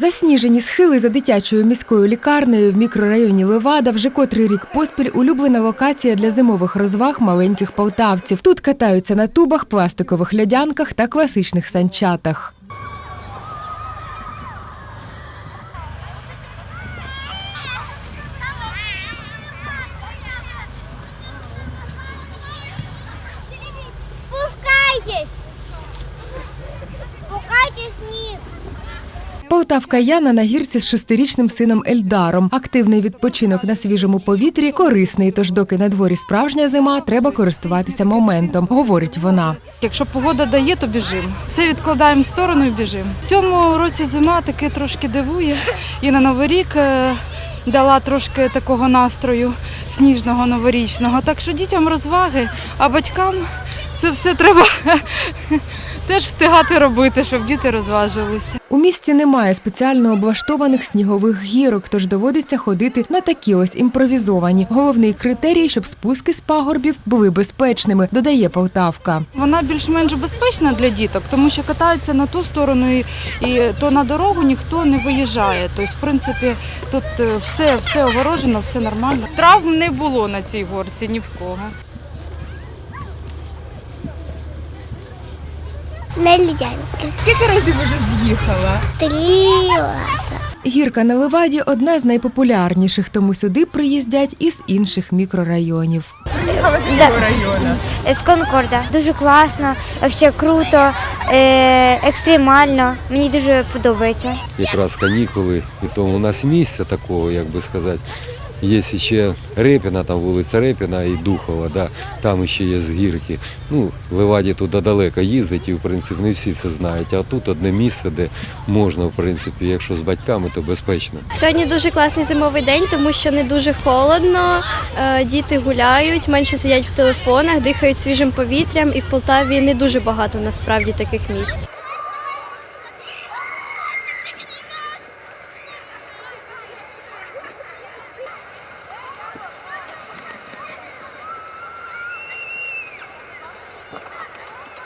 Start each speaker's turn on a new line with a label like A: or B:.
A: Засніжені схили за дитячою міською лікарнею в мікрорайоні Левада вже котрий рік поспіль улюблена локація для зимових розваг маленьких полтавців. Тут катаються на тубах, пластикових льодянках та класичних санчатах.
B: Спускайтесь!
A: Полтавка Яна на гірці з шестирічним сином Ельдаром. Активний відпочинок на свіжому повітрі корисний. Тож, доки на дворі справжня зима, треба користуватися моментом, говорить вона.
C: Якщо погода дає, то біжимо. Все відкладаємо в сторону і біжимо. В цьому році зима таки трошки дивує. І на Новий рік е, дала трошки такого настрою сніжного новорічного. Так що дітям розваги, а батькам це все треба теж встигати робити, щоб діти розважилися.
A: У місті немає спеціально облаштованих снігових гірок, тож доводиться ходити на такі ось імпровізовані. Головний критерій, щоб спуски з пагорбів були безпечними, додає Полтавка.
C: Вона більш-менш безпечна для діток, тому що катаються на ту сторону і, і то на дорогу ніхто не виїжджає. Тобто, в принципі, тут е, все, все огорожено, все нормально. Травм не було на цій горці ні в кого.
B: На льдянке.
A: Скільки разів уже з'їхала?
B: Три раза.
A: Гірка на Леваді одна з найпопулярніших, тому сюди приїздять із інших мікрорайонів.
D: з Конкорда. Дуже класно, взагалі круто, е, екстремально. Мені дуже подобається.
E: якраз канікули, і тому у нас місця такого, як би сказати. Є ще Репіна, там вулиця Репіна і Духова, да, там ще є з гірки. Ну, Леваді туди далеко їздить, і в принципі не всі це знають. А тут одне місце, де можна, в принципі, якщо з батьками, то безпечно.
F: Сьогодні дуже класний зимовий день, тому що не дуже холодно. е, Діти гуляють, менше сидять в телефонах, дихають свіжим повітрям, і в Полтаві не дуже багато насправді таких місць.